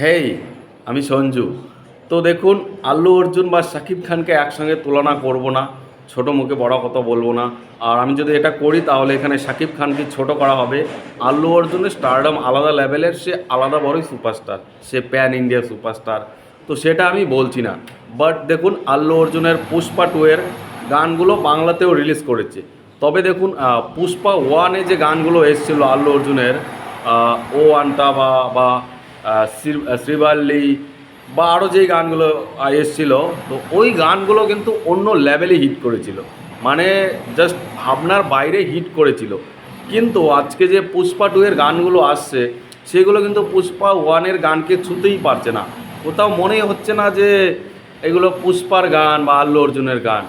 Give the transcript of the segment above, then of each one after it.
হেই, আমি সঞ্জু। তো দেখুন, আল্লু, অর্জুন বা শাকিব খানকে একসঙ্গে তুলনা করব না, ছোট মুখে বড় কথা বলব না। আর আমি যদি এটা করি, তাহলে এখানে শাকিব খানকে ছোট করা হবে? আল্লু, অর্জুনের স্টারডম আলাদা লেভেলের সে আলাদা বড়ই সুপারস্টার সে প্যান ইন্ডিয়া সুপারস্টার তো সেটা আমি বলছি না। বাট দেখুন, আল্লু, অর্জুনের পুষ্পা টু এর গানগুলো বাংলাতেও রিলিজ করেছে। তবে দেখুন পুষ্পা ওয়ানে যে গানগুলো এসেছিল আল্লু, অর্জুনের ও ওয়ানটা বা বা শ্রীবাল্লি বা আরও যেই গানগুলো এসছিল, তো ওই গানগুলো কিন্তু অন্য লেভেলে হিট করেছিল। মানে জাস্ট ভাবনার বাইরে হিট করেছিল। কিন্তু আজকে যে পুষ্পা টু এর গানগুলো আসছে, সেগুলো কিন্তু পুষ্পা ওয়ানের গানকে ছুতেই পারছে না। কোথাও মনেই হচ্ছে না যে এগুলো পুষ্পার গান বা আল্লু অর্জুনের গান।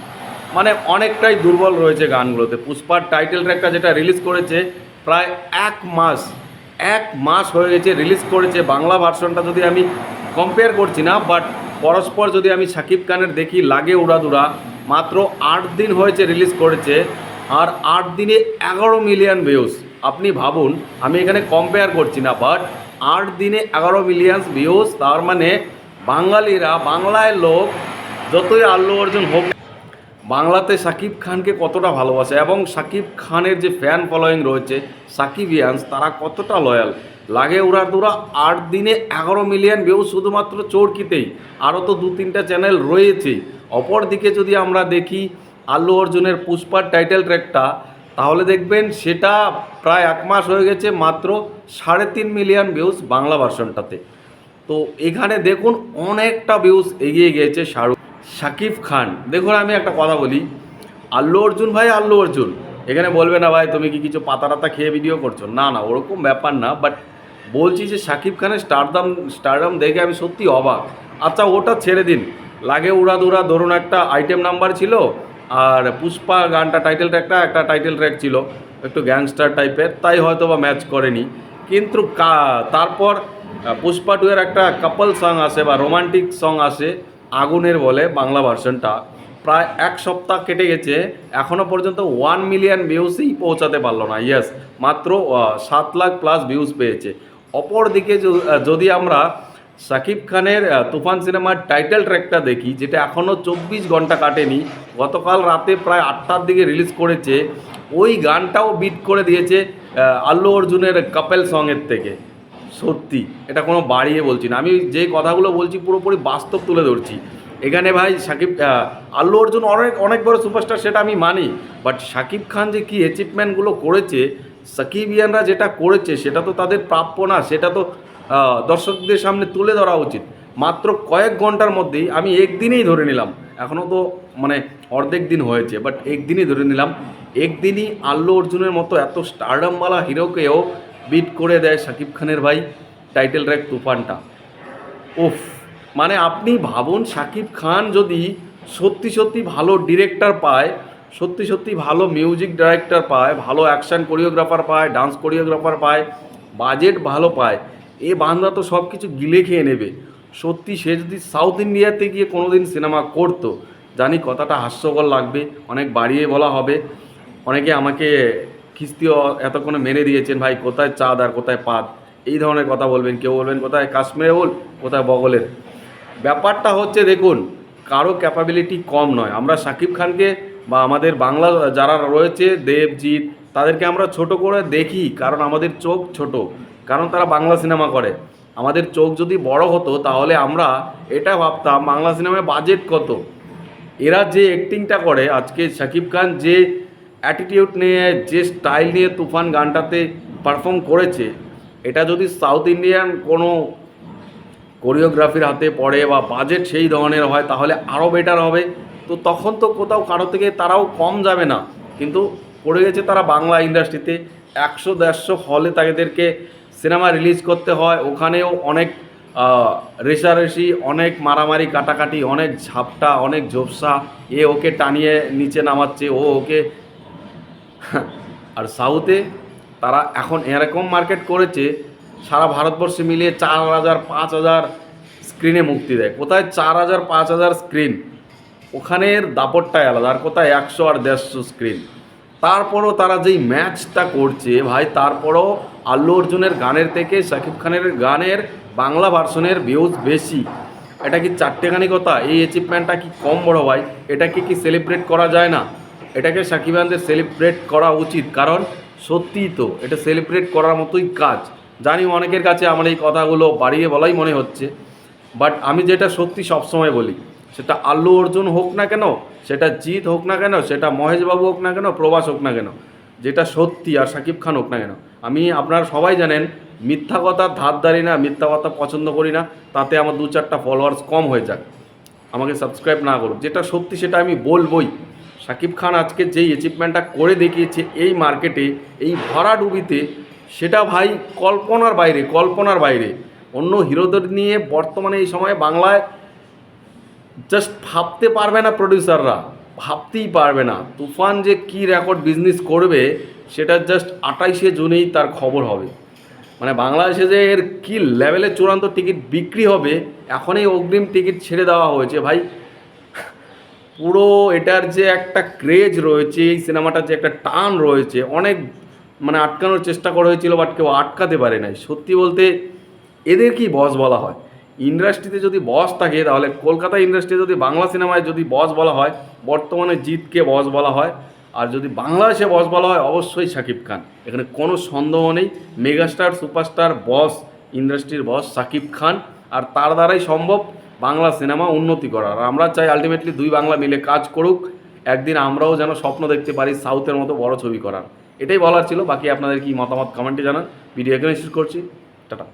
মানে অনেকটাই দুর্বল রয়েছে গানগুলোতে। পুষ্পার টাইটেল ট্র্যাকটা যেটা রিলিজ করেছে, প্রায় এক মাস এক মাস হয়ে গেছে রিলিজ করেছে। বাংলা ভার্সনটা যদি আমি কম্পেয়ার করছি না বাট পরস্পর যদি আমি সাকিব খানের দেখি, লাগে উড়াদুরা মাত্র আট দিন হয়েছে রিলিজ করেছে, আর আট দিনে এগারো মিলিয়ন ভিউজ আপনি ভাবুন, আমি এখানে কম্পেয়ার করছি না বাট আট দিনে এগারো মিলিয়ন ভিউজ তার মানে বাঙালিরা, বাংলায় লোক, যতই আল্লু অর্জুন হোক বাংলাতে সাকিব খানকে কতটা ভালোবাসে এবং সাকিব খানের যে ফ্যান ফলোয়িং রয়েছে সাকিব সাকিবিয়ান্স, তারা কতটা লয়াল লাগে উড়া দুরা, আট দিনে এগারো মিলিয়ন ভিউ শুধুমাত্র চরকিতেই। আরও তো দু তিনটা চ্যানেল রয়েছে অপরদিকে যদি আমরা দেখি আল্লু অর্জুনের পুষ্পার টাইটেল ট্র্যাকটা তাহলে দেখবেন সেটা প্রায় এক মাস হয়ে গেছে মাত্র সাড়ে তিন মিলিয়ন ভিউজ বাংলা ভার্সনটাতে তো এখানে দেখুন অনেকটা ভিউজ এগিয়ে গিয়েছে শাহরুখ শাকিব খান। দেখুন, আমি একটা কথা বলি। আল্লু অর্জুন ভাই, আল্লু অর্জুন। এখানে বলবে না ভাই, তুমি কি কিছু পাতা টাতা খেয়ে ভিডিও করছ? না না, ওরকম ব্যাপার না বাট বলছি যে শাকিব খানের স্টারদাম স্টারডাম দেখে আমি সত্যি অবাক। আচ্ছা ওটা ছেড়ে দিন। লাগে উড়া দুরা, ধরুন একটা আইটেম নাম্বার ছিল, আর পুষ্পা গানটা টাইটেল ট্র্যাকটা একটা টাইটেল ট্র্যাক ছিল, একটু গ্যাংস্টার টাইপের তাই হয়তো বা ম্যাচ করেনি। কিন্তু তারপর পুষ্পা টু এর একটা কাপল সং আসে বা রোমান্টিক সং আসে আগুনের বলে বাংলা ভার্সনটা। প্রায় এক সপ্তাহ কেটে গেছে এখনও পর্যন্ত ওয়ান মিলিয়ন ভিউসই পৌঁছাতে পারল না। ইয়েস মাত্র সাত লাখ প্লাস ভিউজ পেয়েছে। অপরদিকে যদি আমরা সাকিব খানের তুফান সিনেমার টাইটেল ট্র্যাকটা দেখি, যেটা এখনও চব্বিশ ঘণ্টা কাটেনি, গতকাল রাতে প্রায় আটটার দিকে রিলিজ করেছে, ওই গানটাও বিট করে দিয়েছে আল্লু অর্জুনের কাপেল সঙের থেকে। সত্যি, এটা কোনো বাড়িয়ে বলছি না। আমি যে কথাগুলো বলছি পুরোপুরি বাস্তব তুলে ধরছি। এখানে ভাই সাকিব আল্লু অর্জুন অনেক অনেক বড় সুপারস্টার সেটা আমি মানি। বাট সাকিব খান যে কী অ্যাচিভমেন্টগুলো করেছে, সাকিবিয়ানরা যেটা করেছে, সেটা তো তাদের প্রাপ্য না, সেটা তো দর্শকদের সামনে তুলে ধরা উচিত। মাত্র কয়েক ঘণ্টার মধ্যেই আমি একদিনেই ধরে নিলাম। এখনও তো মানে অর্ধেক দিন হয়েছে বাট একদিনই ধরে নিলাম। একদিনই আল্লু অর্জুনের মতো এত স্টারডামওয়ালা হিরোকেও বিট করে দেয় সাকিব খানের ভাই টাইটেল ট্র্যাক তুফানটা। ওফ মানে আপনি ভাবুন সাকিব খান যদি সত্যি সত্যি ভালো ডিরেক্টর পায়, সত্যি সত্যি ভালো মিউজিক ডাইরেক্টর পায়, ভালো অ্যাকশন কোরিওগ্রাফার পায় ডান্স কোরিওগ্রাফার পায় বাজেট ভালো পায়, এ বান্দা তো সব কিছু গিলে খেয়ে নেবে। সত্যি সে যদি সাউথ ইন্ডিয়াতে গিয়ে কোনো দিন সিনেমা করতো, জানি কথাটা হাস্যকর লাগবে, অনেক বাড়িয়ে বলা হবে, অনেকে আমাকে খিস্তিও এতক্ষণে মেনে দিয়েছেন, ভাই, কোথায় চাঁদ আর কোথায় পাত এই ধরনের কথা বলবেন কেউ বলবেন, কোথায় কাশ্মীরে বল কোথায় বগলের? ব্যাপারটা হচ্ছে, দেখুন, কারও ক্যাপাবিলিটি কম নয়। আমরা সাকিব খানকে বা আমাদের বাংলা যারা রয়েছে, দেবজিৎ, তাদেরকে আমরা ছোট করে দেখি, কারণ আমাদের চোখ ছোট, কারণ তারা বাংলা সিনেমা করে। আমাদের চোখ যদি বড় হতো, তাহলে আমরা এটা ভাবতাম, বাংলা সিনেমায় বাজেট কত? এরা যে অ্যাক্টিংটা করে, আজকে শাকিব খান যে অ্যাটিটিউড নিয়ে, যে স্টাইল নিয়ে তুফান গানটাতে পারফর্ম করেছে, এটা যদি সাউথ ইন্ডিয়ান কোনো কোরিওগ্রাফির হাতে পড়ে বা বাজেট সেই ধরনের হয়, তাহলে আরও বেটার হবে। তো তখন তো কোথাও কারও থেকে তারাও কম যাবে না। কিন্তু পড়ে গেছে তারা বাংলা ইন্ডাস্ট্রিতে একশো, দেড়শো হলে তাদেরকে সিনেমা রিলিজ করতে হয়। ওখানেও অনেক রেষারেষি, অনেক মারামারি, কাটাকাটি, অনেক ঝাপটা, অনেক ঝোপসা, এ ওকে টানিয়ে নিচে নামাচ্ছে, ও ওকে আর সাউথে তারা এখন এরকম মার্কেট করেছে, সারা ভারতবর্ষে মিলিয়ে চার হাজার, পাঁচ হাজার স্ক্রিনে মুক্তি দেয়। কোথায়? চার হাজার, পাঁচ হাজার স্ক্রিন ওখানের দাপটটাই আলাদা, আর কোথায়? একশো আর দেড়শো স্ক্রিন তারপরও তারা যেই ম্যাচটা করছে, ভাই, তারপরও আল্লু অর্জুনের গানের থেকে শাকিব খানের গানের বাংলা ভার্সনের ভিউজ বেশি। এটা কি চারটেখানি কথা? এই অ্যাচিভমেন্টটা কি কম বড়, ভাই? এটাকে কি সেলিব্রেট করা যায় না? এটাকে সাকিব খানদের সেলিব্রেট করা উচিত, কারণ সত্যিই তো এটা সেলিব্রেট করার মতোই কাজ। জানি অনেকের কাছে আমার এই কথাগুলো বাড়িয়ে বলাই মনে হচ্ছে বাট আমি যেটা সত্যি সবসময় বলি, সেটা আল্লু অর্জুন হোক না কেন, সেটা জিৎ হোক না কেন, সেটা মহেশবাবু হোক না কেন প্রবাস হোক না কেন, যেটা সত্যি আর সাকিব খান হোক না কেন। আমি, আপনারা সবাই জানেন, মিথ্যা কথা ধার ধারি না, মিথ্যা কথা পছন্দ করি না, তাতে আমার দু চারটা ফলোয়ার্স কম হয়ে যাক। আমাকে সাবস্ক্রাইব না করুক, যেটা সত্যি সেটা আমি বলবই। শাকিব খান আজকে যেই অ্যাচিভমেন্টটা করে দেখিয়েছে এই মার্কেটে এই ভরাডুবিতে, সেটা ভাই কল্পনার বাইরে কল্পনার বাইরে। অন্য হিরোদের নিয়ে বর্তমানে এই সময়ে বাংলায় জাস্ট ভাবতে পারবে না প্রডিউসাররা ভাবতেই পারবে না। তুফান যে কি রেকর্ড বিজনেস করবে, সেটা জাস্ট আটাইশে জুনেই তার খবর হবে। মানে বাংলাদেশে যে এর কী লেভেলের চূড়ান্ত টিকিট বিক্রি হবে, এখনই অগ্রিম টিকিট ছেড়ে দেওয়া হয়েছে। ভাই পুরো এটার যে একটা ক্রেজ রয়েছে, এই সিনেমাটার যে একটা টান রয়েছে, অনেক মানে আটকানোর চেষ্টা করা হয়েছিল বাট কেউ আটকাতে পারে নাই। সত্যি বলতে এদের কি বস বলা হয়? ইন্ডাস্ট্রিতে যদি বস থাকে, তাহলে কলকাতা ইন্ডাস্ট্রি যদি বাংলা সিনেমায় যদি বস বলা হয়, বর্তমানে জিতকে বস বলা হয়, আর যদি বাংলাদেশে বস বলা হয়, অবশ্যই শাকিব খান। এখানে কোনো সন্দেহ নেই, মেগাস্টার, সুপারস্টার বস ইন্ডাস্ট্রির বস শাকিব খান, আর তার দ্বারাই সম্ভব বাংলা সিনেমা উন্নতি করার। আর আমরা চাই আলটিমেটলি দুই বাংলা মিলে কাজ করুক, একদিন আমরাও যেন স্বপ্ন দেখতে পারি সাউথের মতো বড় ছবি করার। এটাই বলার ছিল, বাকি আপনাদের কি মতামত কমেন্টে জানান। ভিডিও এখানে শেষ করছি। টাটা।